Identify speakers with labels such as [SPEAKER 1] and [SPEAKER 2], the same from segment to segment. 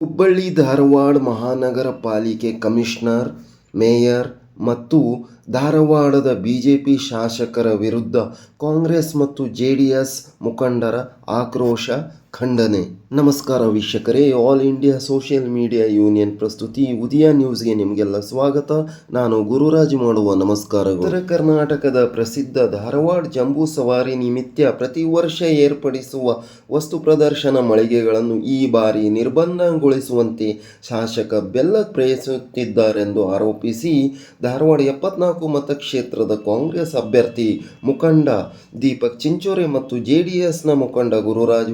[SPEAKER 1] ಹುಬ್ಬಳ್ಳಿ, ಧಾರವಾಡ ಮಹಾನಗರ ಪಾಲಿಕೆ commissioner, mayor ಮತ್ತು ಧಾರವಾಡದ ಬಿಜೆಪಿ ಶಾಸಕರ ವಿರುದ್ಧ ಕಾಂಗ್ರೆಸ್ ಮತ್ತು ಜೆಡಿಎಸ್ ಮುಖಂಡರ ಆಕ್ರೋಶ ಖಂಡನೆ. ನಮಸ್ಕಾರ ವೀಕ್ಷಕರೇ. All India social media union ಪ್ರಸ್ತುತಿ ಉದಯ ನ್ಯೂಸ್ಗೆ ನಿಮಗೆಲ್ಲ ಸ್ವಾಗತ. ನಾನು ಗುರುರಾಜ್ ಮಾಡುವ ನಮಸ್ಕಾರಗಳು. ಉತ್ತರ ಕರ್ನಾಟಕದ ಪ್ರಸಿದ್ಧ ಧಾರವಾಡ ಜಂಬೂ ಸವಾರಿ ನಿಮಿತ್ತ ಪ್ರತಿ ವರ್ಷ ಏರ್ಪಡಿಸುವ ವಸ್ತು ಪ್ರದರ್ಶನ ಮಳಿಗೆಗಳನ್ನು ಈ ಬಾರಿ ನಿರ್ಬಂಧಗೊಳಿಸುವಂತೆ ಶಾಸಕ ಬೆಲ್ಲ ಪ್ರಯತ್ನಿಸುತ್ತಿದ್ದಾರೆಂದು ಆರೋಪಿಸಿ ಧಾರವಾಡ ಎಪ್ಪತ್ನಾಲ್ಕು ಮತಕ್ಷೇತ್ರದ ಕಾಂಗ್ರೆಸ್ ಅಭ್ಯರ್ಥಿ ಮುಖಂಡ ದೀಪಕ್ ಚಿಂಚೋರೆ ಮತ್ತು ಜೆಡಿಎಸ್ನ ಮುಖಂಡ ಗುರುರಾಜ್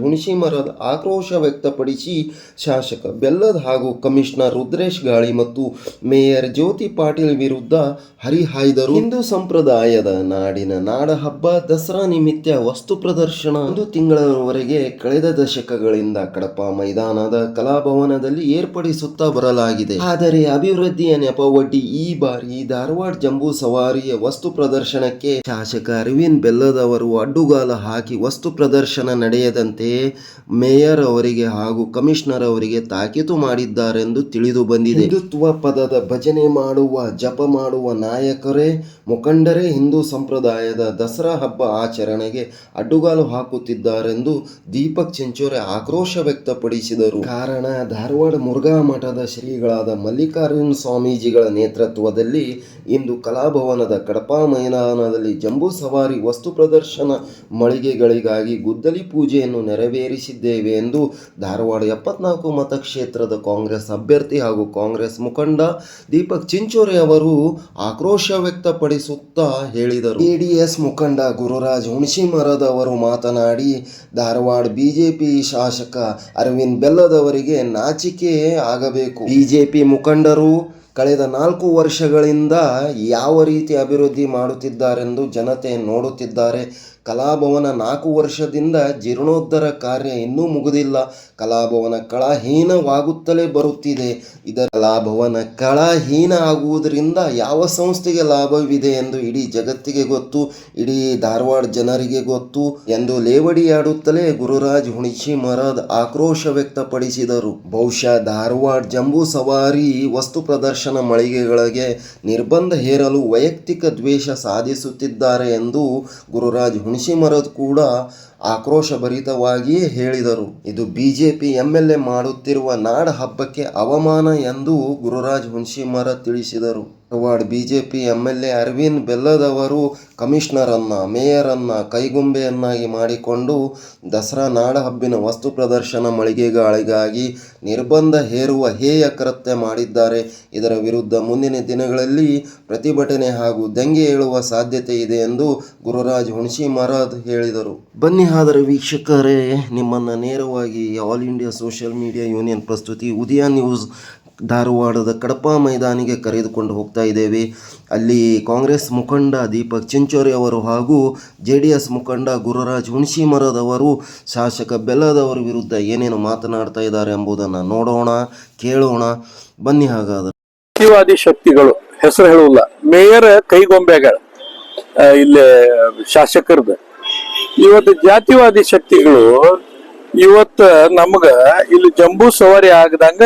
[SPEAKER 1] ಆಕ್ರೋಶ ವ್ಯಕ್ತಪಡಿಸಿ ಶಾಸಕ ಬೆಲ್ಲದ್ ಹಾಗೂ ಕಮಿಷನರ್ ರುದ್ರೇಶ್ ಗಾಳಿ ಮತ್ತು ಮೇಯರ್ ಜ್ಯೋತಿ ಪಾಟೀಲ್ ವಿರುದ್ಧ ಹರಿಹಾಯ್ದರು. ಹಿಂದೂ ಸಂಪ್ರದಾಯದ ನಾಡಿನ ನಾಡ ಹಬ್ಬ ದಸರಾ ನಿಮಿತ್ತ ವಸ್ತು ಪ್ರದರ್ಶನ. ಒಂದು ತಿಂಗಳವರೆಗೆ ಕಳೆದ ದಶಕಗಳಿಂದ ಕಡಪ ಮೈದಾನದ ಕಲಾಭವನದಲ್ಲಿ ಏರ್ಪಡಿಸುತ್ತಾ ಬರಲಾಗಿದೆ. ಆದರೆ ಅಭಿವೃದ್ಧಿಯ ನೆಪವೊಡ್ಡಿ ಈ ಬಾರಿ ಧಾರವಾಡ ಜಂಬೂ ಸವಾರಿಯ ವಸ್ತು ಪ್ರದರ್ಶನಕ್ಕೆ ಶಾಸಕ ಅರವಿಂದ್ ಬೆಲ್ಲದವರು ಅಡ್ಡುಗಾಲ ಹಾಕಿ ವಸ್ತು ಪ್ರದರ್ಶನ ನಡೆಯದಂತೆ ಮೇಯರ್ ಅವರಿಗೆ ಹಾಗೂ ಕಮಿಷನರ್ ಅವರಿಗೆ ತಾಕೀತು ಮಾಡಿದ್ದಾರೆಂದು ತಿಳಿದು ಬಂದಿದೆ. ಹಿಂದುತ್ವ ಪದದ ಭಜನೆ ಮಾಡುವ ಜಪ ಮಾಡುವ ನಾಯಕರೇ ಮುಖಂಡರೇ ಹಿಂದೂ ಸಂಪ್ರದಾಯದ ದಸರಾ ಹಬ್ಬ ಆಚರಣೆಗೆ ಅಡ್ಡುಗಾಲು ಹಾಕುತ್ತಿದ್ದಾರೆಂದು ದೀಪಕ್ ಚೆಂಚೋರೆ ಆಕ್ರೋಶ ವ್ಯಕ್ತಪಡಿಸಿದರು. ಕಾರಣ ಧಾರವಾಡ ಮುರುಘಾ ಮಠದ ಶ್ರೀಗಳಾದ ಮಲ್ಲಿಕಾರ್ಜುನ ಸ್ವಾಮೀಜಿಗಳ ನೇತೃತ್ವದಲ್ಲಿ ಇಂದು ಕಲಾಭವನದ ಕಡಪಾ ಮೈದಾನದಲ್ಲಿ ಜಂಬೂ ಸವಾರಿ ವಸ್ತು ಪ್ರದರ್ಶನ ಮಳಿಗೆಗಳಿಗಾಗಿ ಗುದ್ದಲಿ ಪೂಜೆಯನ್ನು ನೆರವೇರಿಸಿದ್ದೇವೆ ಎಂದು ಧಾರವಾಡ ಎಪ್ಪತ್ನಾಲ್ಕು ಮತಕ್ಷೇತ್ರದ ಕಾಂಗ್ರೆಸ್ ಅಭ್ಯರ್ಥಿ ಹಾಗೂ ಕಾಂಗ್ರೆಸ್ ಮುಖಂಡ ದೀಪಕ್ ಚಿಂಚೋರೆ ಅವರು ಆಕ್ರೋಶ ವ್ಯಕ್ತಪಡಿಸುತ್ತಾ ಹೇಳಿದರು. ಜೆಡಿಎಸ್ ಮುಖಂಡ ಗುರುರಾಜ್ ಹುಣಸಿಮರದ ಅವರು ಮಾತನಾಡಿ, ಧಾರವಾಡ ಬಿಜೆಪಿ ಶಾಸಕ ಅರವಿಂದ್ ಬೆಲ್ಲದವರಿಗೆ ನಾಚಿಕೆ ಆಗಬೇಕು. ಬಿಜೆಪಿ ಮುಖಂಡರು ಕಳೆದ ನಾಲ್ಕು ವರ್ಷಗಳಿಂದ ಯಾವ ರೀತಿ ಅಭಿವೃದ್ಧಿ ಮಾಡುತ್ತಿದ್ದಾರೆಂದು ಜನತೆ ನೋಡುತ್ತಿದ್ದಾರೆ. ಕಲಾಭವನ ನಾಲ್ಕು ವರ್ಷದಿಂದ ಜೀರ್ಣೋದ್ಧರ ಕಾರ್ಯ ಇನ್ನೂ ಮುಗಿದಿಲ್ಲ. ಕಲಾಭವನ ಕಳಹೀನವಾಗುತ್ತಲೇ ಬರುತ್ತಿದೆ. ಇದರ ಕಲಾಭವನ ಕಳಹೀನ ಆಗುವುದರಿಂದ ಯಾವ ಸಂಸ್ಥೆಗೆ ಲಾಭವಿದೆ ಎಂದು ಇಡೀ ಜಗತ್ತಿಗೆ ಗೊತ್ತು, ಇಡೀ ಧಾರವಾಡ ಜನರಿಗೆ ಗೊತ್ತು ಎಂದು ಲೇವಡಿಯಾಡುತ್ತಲೇ ಗುರುರಾಜ್ ಹುಣಿಶಿ ಮರದ್ ಆಕ್ರೋಶ ವ್ಯಕ್ತಪಡಿಸಿದರು. ಬಹುಶಃ ಧಾರವಾಡ ಜಂಬೂ ಸವಾರಿ ವಸ್ತು ಪ್ರದರ್ಶನ ಮಳಿಗೆಗಳಿಗೆ ನಿರ್ಬಂಧ ಹೇರಲು ವೈಯಕ್ತಿಕ ದ್ವೇಷ ಸಾಧಿಸುತ್ತಿದ್ದಾರೆ ಎಂದು ಗುರುರಾಜ್ ಹುಣಸಿಮರದ್ ಕೂಡ ಆಕ್ರೋಶಭರಿತವಾಗಿಯೇ ಹೇಳಿದರು. ಇದು ಬಿಜೆಪಿ ಎಂಎಲ್ಎ ಮಾಡುತ್ತಿರುವ ನಾಡ ಹಬ್ಬಕ್ಕೆ ಅವಮಾನ ಎಂದು ಗುರುರಾಜ್ ಹುಣಸಿಮರ ತಿಳಿಸಿದರು. ಧಾರವಾಡ ಬಿಜೆಪಿ ಎಂಎಲ್ಎ ಅರವಿಂದ್ ಬೆಲ್ಲದವರು ಕಮಿಷನರನ್ನ, ಮೇಯರನ್ನ ಕೈಗೊಂಬೆಯನ್ನಾಗಿ ಮಾಡಿಕೊಂಡು ದಸರಾ ನಾಡಹಬ್ಬಿನ ವಸ್ತು ಪ್ರದರ್ಶನ ಮಳಿಗೆಗಳಿಗಾಗಿ ನಿರ್ಬಂಧ ಹೇರುವ ಹೇಯ ಕೃತ್ಯ ಮಾಡಿದ್ದಾರೆ. ಇದರ ವಿರುದ್ಧ ಮುಂದಿನ ದಿನಗಳಲ್ಲಿ ಪ್ರತಿಭಟನೆ ಹಾಗೂ ದಂಗೆ ಏಳುವ ಸಾಧ್ಯತೆ ಇದೆ ಎಂದು ಗುರುರಾಜ್ ಹುಣಸಿ ಮರದ್ ಹೇಳಿದರು. ಬನ್ನಿ ಆದರೆ ವೀಕ್ಷಕರೇ, ನಿಮ್ಮನ್ನು ನೇರವಾಗಿ all India social media union ಪ್ರಸ್ತುತಿ ಉದಯ ನ್ಯೂಸ್ ಧಾರವಾಡದ ಕಡಪ ಮೈದಾನಿಗೆ ಕರೆದುಕೊಂಡು ಹೋಗ್ತಾ ಇದ್ದೇವೆ. ಅಲ್ಲಿ ಕಾಂಗ್ರೆಸ್ ಮುಖಂಡ ದೀಪಕ್ ಚಿಂಚೋರಿ ಅವರು ಹಾಗೂ ಜೆ ಡಿ ಎಸ್ ಮುಖಂಡ ಗುರುರಾಜ್ ಹುಣಸಿಮರದವರು, ಶಾಸಕ ಬೆಲ್ಲದವರ ವಿರುದ್ಧ ಏನೇನು ಮಾತನಾಡ್ತಾ ಇದ್ದಾರೆ ಎಂಬುದನ್ನು ನೋಡೋಣ, ಕೇಳೋಣ. ಬನ್ನಿ ಹಾಗಾದರೆ.
[SPEAKER 2] ಪ್ರತಿವಾದಿ ಶಕ್ತಿಗಳು, ಹೆಸರು ಹೇಳುವುಲ್ಲ ಮೇಯರ್ ಕೈಗೊಂಬೆಗಳ ಇಲ್ಲಿ ಶಾಸಕರದ ಇವತ್ತು ಜಾತಿವಾದಿ ಶಕ್ತಿಗಳು ಇವತ್ತ ನಮ್ಗ ಇಲ್ಲಿ ಜಂಬೂ ಸವಾರಿ ಆಗದಂಗ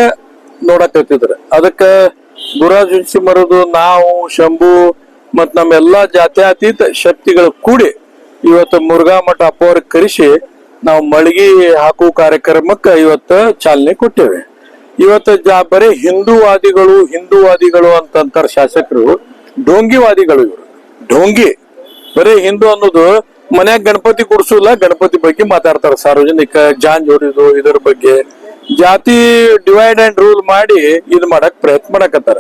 [SPEAKER 2] ನೋಡಕತ್ತಿದ್ರ ಅದಕ್ಕ ಗುರಾಜ್ ಹುಣಸಿ ಮರದು, ನಾವು, ಶಂಭು ಮತ್ ನಮ್ಮೆಲ್ಲಾ ಜಾತ್ಯತೀತ ಶಕ್ತಿಗಳು ಕೂಡಿ ಇವತ್ತು ಮುರುಘಾ ಮಠ ಅಪ್ಪವ್ರ ಕರೆಸಿ ನಾವು ಮಳಿಗೆ ಹಾಕುವ ಕಾರ್ಯಕ್ರಮಕ್ಕೆ ಇವತ್ತು ಚಾಲನೆ ಕೊಟ್ಟೇವೆ. ಇವತ್ತು ಜಾ, ಬರೀ ಹಿಂದೂವಾದಿಗಳು ಹಿಂದೂವಾದಿಗಳು ಅಂತಂತಾರ ಶಾಸಕರು ಢೋಂಗಿವಾದಿಗಳು ಇವರು. ಢೋಂಗಿ ಬರೀ ಹಿಂದೂ ಅನ್ನೋದು ಮನ್ಯಾಗ ಗಣಪತಿ ಕೂಡ್ಸುಲ್ಲ ಗಣಪತಿ ಬಗ್ಗೆ ಮಾತಾಡ್ತಾರ ಸಾರ್ವಜನಿಕ ಜಾನ್ ಜೋಡಿದು ಇದರ ಬಗ್ಗೆ. ಜಾತಿ ಡಿವೈಡ್ ಅಂಡ್ ರೂಲ್ ಮಾಡಿ ಇದ್ ಮಾಡಕ್ ಪ್ರಯತ್ನ ಮಾಡಕತ್ತಾರ.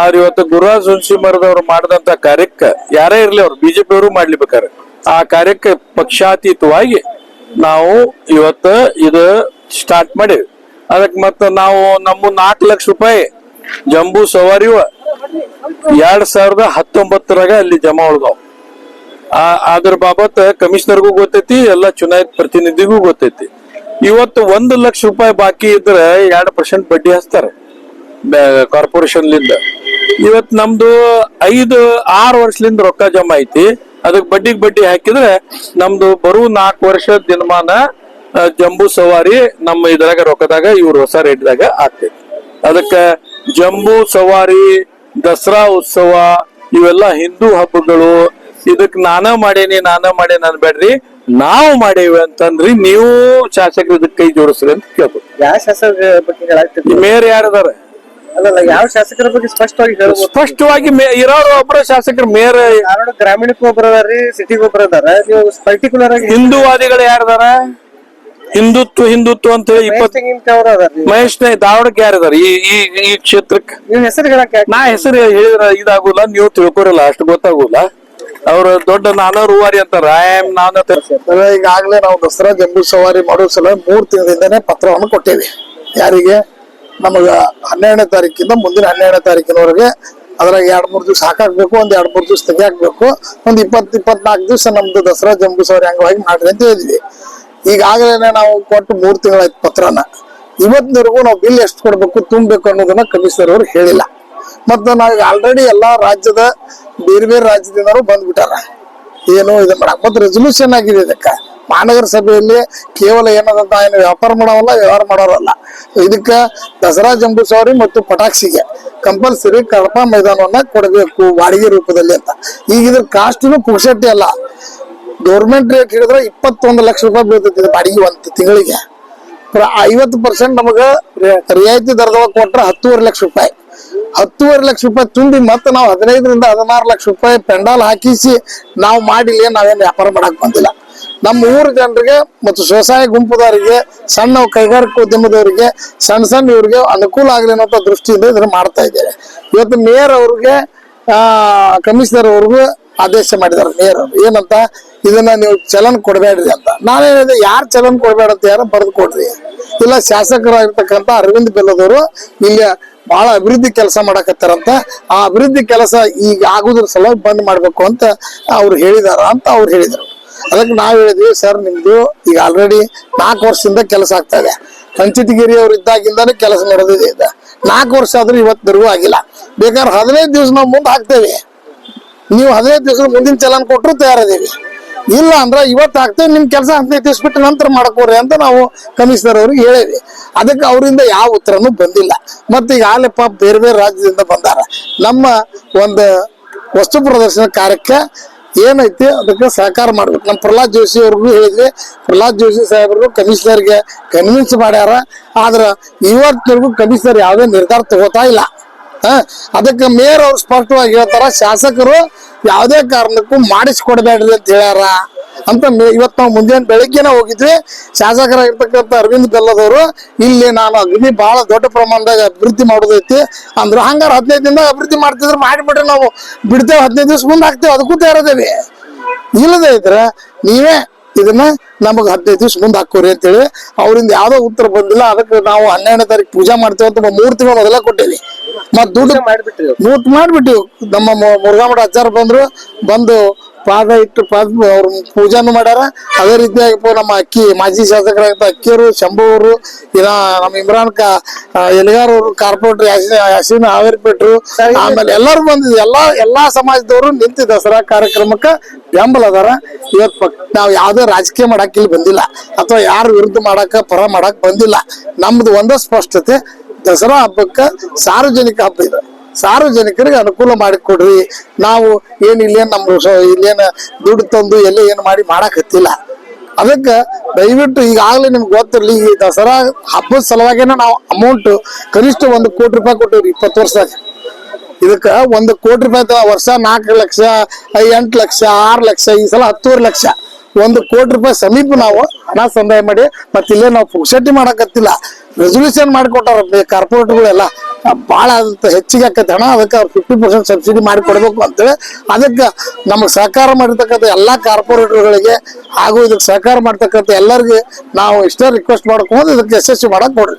[SPEAKER 2] ಆದ್ರೆ ಇವತ್ತು ಗುರುರಾಜ್ ಹುಣಸಿಮರದವ್ರು ಮಾಡಿದಂತ ಕಾರ್ಯಕ್ಕೆ ಯಾರೇ ಇರ್ಲಿ ಅವ್ರು ಬಿಜೆಪಿ ಅವರು ಮಾಡ್ಲಿ ಬೇಕಾರೆ ಆ ಕಾರ್ಯಕ್ಕೆ ಪಕ್ಷಾತೀತವಾಗಿ ನಾವು ಇವತ್ತ ಇದು ಸ್ಟಾರ್ಟ್ ಮಾಡೇವಿ. ಅದಕ್ಕೆ ಮತ್ತ ನಾವು ನಮ್ಮ ನಾಲ್ಕು ಲಕ್ಷ ರೂಪಾಯಿ ಜಂಬೂ ಸವಾರಿವ ಎರಡ್ ಸಾವಿರದ ಹತ್ತೊಂಬತ್ತರಾಗ ಅಲ್ಲಿ ಜಮಾ ಉಳ್ದಾವ್. ಅದ್ರ ಬಾಬತ್ ಕಮಿಷನರ್ಗೂ ಗೊತ್ತೈತಿ, ಎಲ್ಲ ಚುನಾಯಿತ ಪ್ರತಿನಿಧಿಗೂ ಗೊತ್ತೈತಿ. ಇವತ್ತು ಒಂದು ಲಕ್ಷ ರೂಪಾಯಿ ಬಾಕಿ ಇದ್ರೆ ಎರಡ್ ಪರ್ಸೆಂಟ್ ಬಡ್ಡಿ ಹಚ್ತಾರೆ ಕಾರ್ಪೊರೇಷನ್ ಲಿಂದ ಇವತ್ ನಮ್ದು ಐದು, ಆರು ವರ್ಷಲಿಂದ ರೊಕ್ಕ ಜಮಾ ಐತಿ ಅದಕ್ಕೆ ಬಡ್ಡಿಗೆ ಬಡ್ಡಿ ಹಾಕಿದ್ರೆ ನಮ್ದು ಬರುವ ನಾಲ್ಕು ವರ್ಷ ದಿನಮಾನ ಜಂಬೂ ಸವಾರಿ ನಮ್ಮ ಇದ್ರಾಗ, ರೊಕ್ಕದಾಗ, ಇವ್ರ ಹೊಸ ರೇಟ್ದಾಗ ಆಗ್ತೈತಿ. ಅದಕ್ಕ ಜಂಬೂ ಸವಾರಿ, ದಸರಾ ಉತ್ಸವ, ಇವೆಲ್ಲ ಹಿಂದೂ ಹಬ್ಬಗಳು ಇದಕ್ ನಾನ ಮಾಡೇನಿ ನಾನ ಮಾಡೇನಿ ಅನ್ಬೇಡ್ರಿ. ನಾವು ಮಾಡೇವಿ ಅಂತಂದ್ರಿ ನೀವು ಶಾಸಕರು ಇದಕ್ ಕೈ ಜೋಡಿಸ್ರಿ ಅಂತ ಕೇಳ್ಬೋದು.
[SPEAKER 3] ಯಾವ ಶಾಸಕ ಬಗ್ಗೆ
[SPEAKER 2] ಮೇಯರ್ ಯಾರದಾರ
[SPEAKER 3] ಅಲ್ಲಲ್ಲ ಯಾವ ಶಾಸಕರ ಬಗ್ಗೆ ಸ್ಪಷ್ಟವಾಗಿ ಹೇಳ್ಬೋದು?
[SPEAKER 2] ಸ್ಪಷ್ಟವಾಗಿ ಮೇ- ಇರೋರು ಒಬ್ಬರ ಶಾಸಕರು ಮೇಯರ್
[SPEAKER 3] ಧಾರವಾಡ ಗ್ರಾಮೀಣಕ್ಕೂ ಒಬ್ಬರ ಅದಾರ್ರಿ ಸಿಟಿಗೂ ಒಬ್ಬರ ಅದಾರ. ನೀವು ಪರ್ಟಿಕ್ಯುಲರ್ ಆಗಿ
[SPEAKER 2] ಹಿಂದೂವಾದಿಗಳು ಯಾರದಾರ ಹಿಂದುತ್ವ ಹಿಂದುತ್ವ ಅಂತ ಹೇಳಿ ಇಪ್ಪತ್
[SPEAKER 3] ಅವ್ರ ಅದಾರ
[SPEAKER 2] ಮಹೇಶ್ ನೇ ಧಾರವಾಡಕ್ಕೆ ಯಾರಿದಾರ ಈ ಈ ಈ ಕ್ಷೇತ್ರಕ್ಕೆ
[SPEAKER 3] ನೀವು ಹೆಸರು ಹೇಳಕ್ ಯಾಕೆ
[SPEAKER 2] ನಾ ಹೆಸರು ಹೇಳಿದ್ರ ಇದಾಗುಲ್ಲ ನೀವು ತಿಳ್ಕೊರಲ್ಲ ಅಷ್ಟು ಗೊತ್ತಾಗುಲ್ಲ. ಅವ್ರ ದೊಡ್ಡ ನಾನಾ ರೂವಾರಿ ಅಂತಾರ. ಐ ಆಮ್
[SPEAKER 4] ಈಗಾಗಲೇ ನಾವು ದಸರಾ ಜಂಬೂ ಸವಾರಿ ಮಾಡೋ ಸಲ ಮೂರು ತಿಂಗಳಿಂದನೇ ಪತ್ರವನ್ನು ಕೊಟ್ಟೇವಿ. ಯಾರಿಗೆ? ನಮಗ ಹನ್ನೆರಡನೇ ತಾರೀಕಿಂದ ಮುಂದಿನ ಹನ್ನೆರಡನೇ ತಾರೀಕಿನವರೆಗೆ ಅದ್ರಾಗ ಎರಡ್ ಮೂರ್ ದಿವ್ಸ ಹಾಕಾಕ್ಬೇಕು, ಒಂದ್ ಎರಡ್ ಮೂರ್ ದಿವ್ಸ ತೆಗಿಯಾಕ್ಬೇಕು, ಒಂದ್ ಇಪ್ಪತ್ ಇಪ್ಪತ್ನಾಲ್ಕು ದಿವ್ಸ ನಮ್ದು ದಸರಾ ಜಂಬೂ ಸವಾರಿ ಅಂಗವಾಗಿ ಮಾಡ್ರಿ ಅಂತ ಹೇಳಿದ್ವಿ. ಈಗಾಗಲೇ ನಾವು ಕೊಟ್ಟು ಮೂರ್ ತಿಂಗಳಾಯ್ತು ಪತ್ರನ. ಇವತ್ತಿನವರೆಗೂ ನಾವು ಬಿಲ್ ಎಷ್ಟು ಕೊಡ್ಬೇಕು, ತುಂಬಬೇಕು ಅನ್ನೋದನ್ನ ಕಮಿಷನರ್ ಅವರು ಹೇಳಿಲ್ಲ. ಮತ್ತು ನಾವು ಆಲ್ರೆಡಿ ಎಲ್ಲಾ ರಾಜ್ಯದ ಬೇರೆ ಬೇರೆ ರಾಜ್ಯದಿಂದನೂ ಬಂದ್ಬಿಟ್ಟಾರ. ಏನು ಇದು ಮಾಡಕ್ ಮತ್ತೆ ರೆಸೊಲ್ಯೂಷನ್ ಆಗಿದೆ ಇದಕ್ಕ. ಮಹಾನಗರ ಸಭೆಯಲ್ಲಿ ಕೇವಲ ಏನದಂತ ಏನು ವ್ಯಾಪಾರ ಮಾಡೋವಲ್ಲ ವ್ಯವಹಾರ ಮಾಡೋರಲ್ಲ. ಇದಕ್ಕ ದಸರಾ ಜಂಬೂ ಸವಾರಿ ಮತ್ತು ಪಟಾಕ್ಷಿಗೆ ಕಂಪಲ್ಸರಿ ಕಡಪ ಮೈದಾನವನ್ನ ಕೊಡಬೇಕು ಬಾಡಿಗೆ ರೂಪದಲ್ಲಿ ಅಂತ. ಈಗ ಇದ್ರ ಕಾಸ್ಟ್ನು ಪುಕ್ಷಟ್ಟಿ ಅಲ್ಲ. ಗೌರ್ಮೆಂಟ್ ರೇಟ್ ಹಿಡಿದ್ರೆ ಇಪ್ಪತ್ತೊಂದು ಲಕ್ಷ ರೂಪಾಯಿ ಬೀಳ್ತೈತಿ ಬಾಡಿಗೆ ಒಂದು ತಿಂಗಳಿಗೆ. ಐವತ್ತು ಪರ್ಸೆಂಟ್ ನಮಗೆ ರಿಯಾಯಿತಿ ದರದೊಳಗೆ ಕೊಟ್ರೆ ಹತ್ತೂವರೆ ಲಕ್ಷ ರೂಪಾಯಿ. ಹತ್ತೂವರೆ ಲಕ್ಷ ರೂಪಾಯಿ ತುಂಬಿ ಮತ್ತೆ ನಾವು ಹದಿನೈದರಿಂದ ಹದಿನಾರು ಲಕ್ಷ ರೂಪಾಯಿ ಪೆಂಡಾಲ್ ಹಾಕಿಸಿ ನಾವು ಮಾಡಿಲ್ಲ, ನಾವೇನು ವ್ಯಾಪಾರ ಮಾಡಕ್ ಬಂದಿಲ್ಲ. ನಮ್ಮ ಊರ ಜನರಿಗೆ ಮತ್ತು ಸ್ವಸಹಾಯ ಗುಂಪುದವರಿಗೆ ಸಣ್ಣ ಕೈಗಾರಿಕಾ ಉದ್ಯಮದವರಿಗೆ, ಸಣ್ಣ ಸಣ್ಣ ಇವ್ರಿಗೆ ಅನುಕೂಲ ಆಗಲಿ ಅನ್ನೋ ದೃಷ್ಟಿಯಿಂದ ಇದನ್ನ ಮಾಡ್ತಾ ಇದ್ದೇವೆ. ಇವತ್ತು ಮೇಯರ್ ಅವ್ರಿಗೆ ಕಮಿಷನರ್ ಅವ್ರಿಗೂ ಆದೇಶ ಮಾಡಿದ್ದಾರೆ ಮೇಯರ್ ಅವ್ರು. ಏನಂತ? ಇದನ್ನ ನೀವು ಚಲನ್ ಕೊಡಬೇಡ್ರಿ ಅಂತ. ನಾನೇನಿದೆ ಯಾರು ಚಲನ್ ಕೊಡಬೇಡ ಅಂತ ಯಾರು ಬರೆದು ಕೊಡ್ರಿ. ಇಲ್ಲ, ಶಾಸಕರಾಗಿರ್ತಕ್ಕಂಥ ಅರವಿಂದ್ ಬೆಲ್ಲದವರು ಇಲ್ಲಿ ಬಹಳ ಅಭಿವೃದ್ಧಿ ಕೆಲಸ ಮಾಡಕತ್ತಾರಂತ. ಆ ಅಭಿವೃದ್ಧಿ ಕೆಲಸ ಈಗ ಆಗುದ್ರ ಸಲುವಾಗಿ ಬಂದ್ ಮಾಡ್ಬೇಕು ಅಂತ ಅವ್ರು ಹೇಳಿದಾರ ಅಂತ ಅವ್ರು ಹೇಳಿದರು. ಅದಕ್ಕೆ ನಾವು ಹೇಳಿದ್ವಿ, ಸರ್, ನಿಮ್ದು ಈಗ ಆಲ್ರೆಡಿ ನಾಲ್ಕು ವರ್ಷದಿಂದ ಕೆಲಸ ಆಗ್ತಾ ಇದೆ. ಕಂಚಿಟಗಿರಿ ಅವ್ರು ಇದ್ದಾಗಿಂದಾನೇ ಕೆಲಸ ನಡೆದಿದೆ ಇದೆ ನಾಲ್ಕು ವರ್ಷ ಆದ್ರೂ ಇವತ್ತರೆಗೂ ಆಗಿಲ್ಲ. ಬೇಕಾದ್ರೆ ಹದಿನೈದು ದಿವಸ ನಾವು ಮುಂದೆ ಹಾಕ್ತೇವೆ. ನೀವು ಹದಿನೈದು ದಿವಸ ಮುಂದಿನ ಚಲನ್ ಕೊಟ್ಟರು ತಯಾರಿದ್ದೀವಿ. ಇಲ್ಲ ಅಂದ್ರೆ ಇವತ್ತು ಆಗ್ತೇವೆ ನಿಮ್ ಕೆಲಸ ಅಂತ ದಿವಸ ಬಿಟ್ಟು ನಂತರ ಮಾಡ್ಕೋರಿ ಅಂತ ನಾವು ಕಮಿಷನರ್ ಅವ್ರಿಗೆ ಹೇಳಿದ್ವಿ. ಅದಕ್ಕೆ ಅವರಿಂದ ಯಾವ ಉತ್ತರನೂ ಬಂದಿಲ್ಲ. ಮತ್ತೆ ಈಗ ಆಲೆಪ್ಪ ಬೇರೆ ಬೇರೆ ರಾಜ್ಯದಿಂದ ಬಂದಾರ. ನಮ್ಮ ಒಂದು ವಸ್ತು ಪ್ರದರ್ಶನ ಕಾರ್ಯಕ್ಕೆ ಏನೈತಿ ಅದಕ್ಕೆ ಸಹಕಾರ ಮಾಡ್ಬೇಕು. ನಮ್ಮ ಪ್ರಹ್ಲಾದ್ ಜೋಶಿ ಅವ್ರಿಗೂ ಹೇಳಿದ್ವಿ. ಪ್ರಹ್ಲಾದ್ ಜೋಶಿ ಸಾಹೇಬರು ಕಮಿಷನರ್ಗೆ ಕನ್ವಿನ್ಸ್ ಮಾಡ್ಯಾರ. ಆದ್ರೆ ಇವತ್ತಿನವರೆಗೂ ಕಮಿಷನರ್ ಯಾವುದೇ ನಿರ್ಧಾರ ತಗೋತಾ ಇಲ್ಲ. ಅದಕ್ಕೆ ಮೇಯರ್ ಅವ್ರು ಸ್ಪಷ್ಟವಾಗಿ ಹೇಳ್ತಾರ, ಶಾಸಕರು ಯಾವುದೇ ಕಾರಣಕ್ಕೂ ಮಾಡಿಸ್ಕೊಡ್ಬೇಡ್ರಿ ಅಂತ ಹೇಳ್ಯಾರ ಅಂತ ಇವತ್ತು ನಾವು ಮುಂಜಾನೆ ಬೆಳಿಗ್ಗೆನೆ ಹೋಗಿದ್ವಿ. ಶಾಸಕರಾಗಿರ್ತಕ್ಕಂಥ ಅರವಿಂದ್ ಬೆಲ್ಲದವರು, ಇಲ್ಲಿ ನಾನು ಅಗ್ನಿ ಬಹಳ ದೊಡ್ಡ ಪ್ರಮಾಣದಾಗ ಅಭಿವೃದ್ಧಿ ಮಾಡೋದೈತಿ ಅಂದ್ರು ಹಂಗಾರ ಹದಿನೈದು ದಿನದಾಗ ಅಭಿವೃದ್ಧಿ ಮಾಡ್ತಿದ್ರೆ, ಮಾಡಿಬಿಟ್ರೆ ನಾವು ಬಿಡ್ತೇವೆ, ಹದಿನೈದು ದಿವಸ ಮುಂದೆ ಹಾಕ್ತೇವೆ, ಅದಕ್ಕೂ ತಯಾರದೇವಿ ಇಲ್ಲದೇ ಇದ್ರೆ ನೀವೇ ಇದನ್ನ ನಮಗ್ ಹದಿನೈದು ದಿವಸ ಮುಂದೆ ಹಾಕೋರಿ ಅಂತೇಳಿ ಅವರಿಂದ ಯಾವ್ದೋ ಉತ್ತರ ಬಂದಿಲ್ಲ. ಅದಕ್ಕೆ ನಾವು ಹನ್ನೆರಡನೇ ತಾರೀಕು ಪೂಜಾ ಮಾಡ್ತೇವೆ ಅಂತ ಮೂರ್ ತಿಂಗಳು ಮೊದಲ ಕೊಟ್ಟೇವಿ. ಮತ್ ದುಡ್ಡು
[SPEAKER 3] ಮಾಡ್ಬಿಟ್ಟು
[SPEAKER 4] ಮೂಟ್ ಮಾಡ್ಬಿಟ್ಟಿವಿ. ನಮ್ಮ ಮುರುಘಾ ಮುರುಘಾಮಠ ಅಜ್ಜಾರ್ ಬಂದ್ರು ಬಂದು ಪಾದ ಇಟ್ಟು ಪಾದ ಅವ್ರ ಪೂಜಾನು ಮಾಡ್ಯಾರ. ಅದೇ ರೀತಿಯಾಗಿ ನಮ್ಮ ಅಕ್ಕಿ ಮಾಜಿ ಶಾಸಕರಾಗಿದ್ದ ಅಕ್ಕಿಯವರು ಅವರು ಇನ್ನ ನಮ್ಮ ಇಮ್ರಾನ್ ಕಾ ಎಲಿಗಾರ್ ಅವರು ಕಾರ್ಪೊರೇಟರ್ ಯಾಸಿನ್ ಹಾವೇರಿ ಪೇಟ್ರು ಆಮೇಲೆ ಎಲ್ಲರೂ ಬಂದಿದ್ವಿ. ಎಲ್ಲಾ ಎಲ್ಲಾ ಸಮಾಜದವರು ನಿಂತು ದಸರಾ ಕಾರ್ಯಕ್ರಮಕ್ಕೆ ಬೆಂಬಲ ಅದಾರ. ಇವತ್ ಪಕ್ ನಾವ್ ಯಾವ್ದೇ ರಾಜಕೀಯ ಮಾಡಕ್ ಇಲ್ಲಿ ಬಂದಿಲ್ಲ. ಅಥವಾ ಯಾರ ವಿರುದ್ಧ ಮಾಡಕ ಪರ ಮಾಡಕ್ ಬಂದಿಲ್ಲ. ನಮ್ದು ಒಂದೇ ಸ್ಪಷ್ಟತೆ ದಸರಾ ಹಬ್ಬಕ್ಕ ಸಾರ್ವಜನಿಕ ಹಬ್ಬ ಇದು. ಸಾರ್ವಜನಿಕರಿಗೆ ಅನುಕೂಲ ಮಾಡಿಕೊಡ್ರಿ. ನಾವು ಏನ್ ಇಲ್ಲೇನ್ ನಮ್ಮ ಇಲ್ಲೇನು ದುಡ್ಡು ತಂದು ಎಲ್ಲ ಏನು ಮಾಡಿ ಮಾಡಕ್ ಹತ್ತಿಲ್ಲ. ಅದಕ್ಕೆ ದಯವಿಟ್ಟು ಈಗಾಗಲೇ ನಿಮ್ಗೆ ಗೊತ್ತಿರಲಿ, ಈ ದಸರಾ ಹಬ್ಬದ ಸಲುವಾಗೇನೆ ನಾವು ಅಮೌಂಟ್ ಕನಿಷ್ಠ ಒಂದು ಕೋಟಿ ರೂಪಾಯಿ ಕೊಟ್ಟಿವ್ರಿ ಇಪ್ಪತ್ತು ವರ್ಷದಾಗ. ಇದಕ್ಕೆ ಒಂದು ಕೋಟಿ ರೂಪಾಯಿ ವರ್ಷ ನಾಲ್ಕು ಲಕ್ಷ, ಎಂಟು ಲಕ್ಷ, ಆರು ಲಕ್ಷ, ಈ ಸಲ ಹತ್ತೂವರೆ ಲಕ್ಷ. ಒಂದು ಕೋಟಿ ರೂಪಾಯಿ ಸಮೀಪ ನಾವು ಹಣ ಸಂದಾಯ ಮಾಡಿ ಮತ್ತೆ ಇಲ್ಲೇ ನಾವು ಪುಕ್ಸಟ್ಟಿ ಮಾಡಕತ್ತಿಲ್ಲ ರೆಸೊಲ್ಯೂಷನ್ ಮಾಡಿಕೊಟ್ಟಾರ ಕಾರ್ಪೊರೇಟ್ಗಳೆಲ್ಲ ಭಾಳ ಅಂತ ಹೆಚ್ಚಿಗೆ ಆಕೈತೆ ಹಣ, ಅದಕ್ಕೆ ಅವ್ರು ಫಿಫ್ಟಿ ಪರ್ಸೆಂಟ್ ಸಬ್ಸಿಡಿ ಮಾಡಿ ಕೊಡಬೇಕು ಅಂತೇಳಿ. ಅದಕ್ಕೆ ನಮಗೆ ಸಹಕಾರ ಮಾಡಿರ್ತಕ್ಕಂಥ ಎಲ್ಲಾ ಕಾರ್ಪೊರೇಟರ್ಗಳಿಗೆ ಹಾಗೂ ಇದಕ್ಕೆ ಸಹಕಾರ ಮಾಡ್ತಕ್ಕಂಥ ಎಲ್ಲರಿಗೆ ನಾವು ಇಷ್ಟೇ ರಿಕ್ವೆಸ್ಟ್ ಮಾಡ್ಕೊಂಡು ಇದಕ್ಕೆ ಯಶಸ್ವಿ ಮಾಡಕ್ ಕೊಡ್ರಿ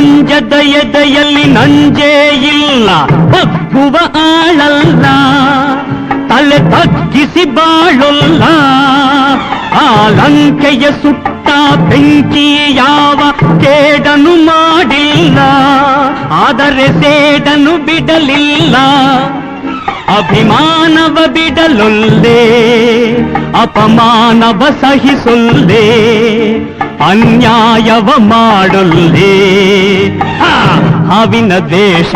[SPEAKER 5] ಲಂಜದ ಎದೆಯಲ್ಲಿ ನಂಜೇ ಇಲ್ಲ, ಬಗ್ಗುವ ಆಳಲ್ಲ, ತಲೆ ತಗ್ಗಿಸಿ ಬಾಳೊಲ್ಲ, ಆ ಲಂಕೆಯ ಸುಟ್ಟ ಬೆಂಕಿ ಯಾವ ಕೇಡನು ಮಾಡಿಲ್ಲ, ಆದರೆ ಸೇಡನು ಬಿಡಲಿಲ್ಲ. ಅಭಿಮಾನವ ಬಿಡಲೊಲ್ಲೇ ಅಪಮಾನವ ಸಹಿಸೊಲ್ಲೆ ಅನ್ಯಾಯವ ಮಾಡೊಲ್ಲೆ ಹಾ! ಹಾವಿನ ದ್ವೇಷ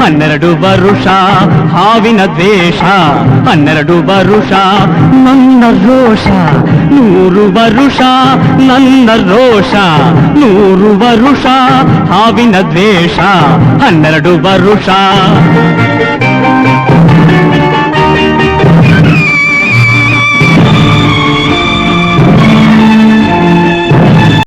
[SPEAKER 5] ಹನ್ನೆರಡು ವರುಷ ಹಾವಿನ ದ್ವೇಷ ಹನ್ನೆರಡು ವರುಷ ನನ್ನ ರೋಷ ನೂರು ವರುಷ ನನ್ನ ರೋಷ ನೂರು ವರುಷ ಹಾವಿನ ದ್ವೇಷ ಹನ್ನೆರಡು ವರುಷ